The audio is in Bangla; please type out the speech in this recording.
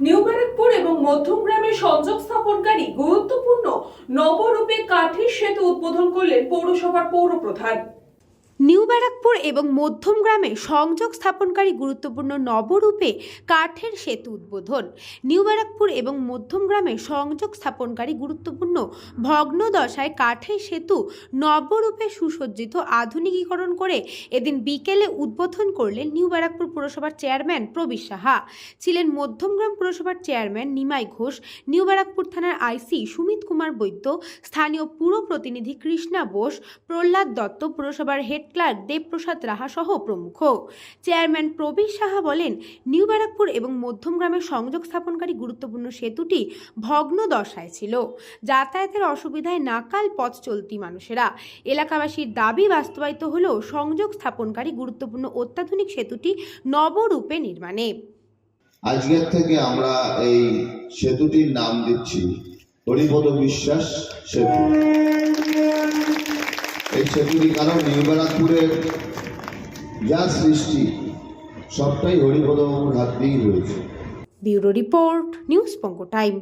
নিউ ব্যারাকপুর এবং মধ্যমগ্রামে সংযোগ স্থাপনকারী গুরুত্বপূর্ণ নবরূপে কাঠের সেতু উদ্বোধন করলেন পৌরসভার পৌরপ্রধান। নিউ ব্যারাকপুর এবং মধ্যম গ্রামে সংযোগ স্থাপনকারী গুরুত্বপূর্ণ নবরূপে কাঠের সেতু উদ্বোধন। নিউ ব্যারাকপুর এবং মধ্যম গ্রামে সংযোগ স্থাপনকারী গুরুত্বপূর্ণ ভগ্নদশায় কাঠের সেতু নবরূপে সুসজ্জিত আধুনিকীকরণ করে এদিন বিকেলে উদ্বোধন করলেন নিউ ব্যারাকপুর পুরসভার চেয়ারম্যান প্রবীর সাহা। ছিলেন মধ্যমগ্রাম পুরসভার চেয়ারম্যান নিমাই ঘোষ, নিউ ব্যারাকপুর থানার আইসি সুমিত কুমার বৈদ্য, স্থানীয় পুর প্রতিনিধি কৃষ্ণা বোস, প্রহ্লাদ দত্ত পুরসভার হেড ক্লার্ক দেবপ্রসাদ রাহা সহ প্রমুখ। চেয়ারম্যান প্রবীর সাহা বলেন, নিউ ব্যারাকপুর এবং মধ্যমগ্রামের সংযোগ স্থাপনকারী গুরুত্বপূর্ণ সেতুটি ভগ্ন দশায় ছিল। যাতায়াতের অসুবিধায় নাকাল পথ চলতি মানুষেরা। এলাকাবাসীর দাবি বাস্তবায়িত হলেও সংযোগ স্থাপনকারী গুরুত্বপূর্ণ অত্যাধুনিক সেতুটি নবরূপে নির্মাণে। আজকের থেকে আমরা এই সেতুটির নাম দিচ্ছি হরিপদ বিশ্বাস সেতু। সেতুটি কারণ নিউ ব্যারাকপুরের যা সৃষ্টি, সবটাই হরিপদবাবুর হাত দিয়েই রয়েছে। ব্যুরো রিপোর্ট, নিউজ পঙ্গ টাইম।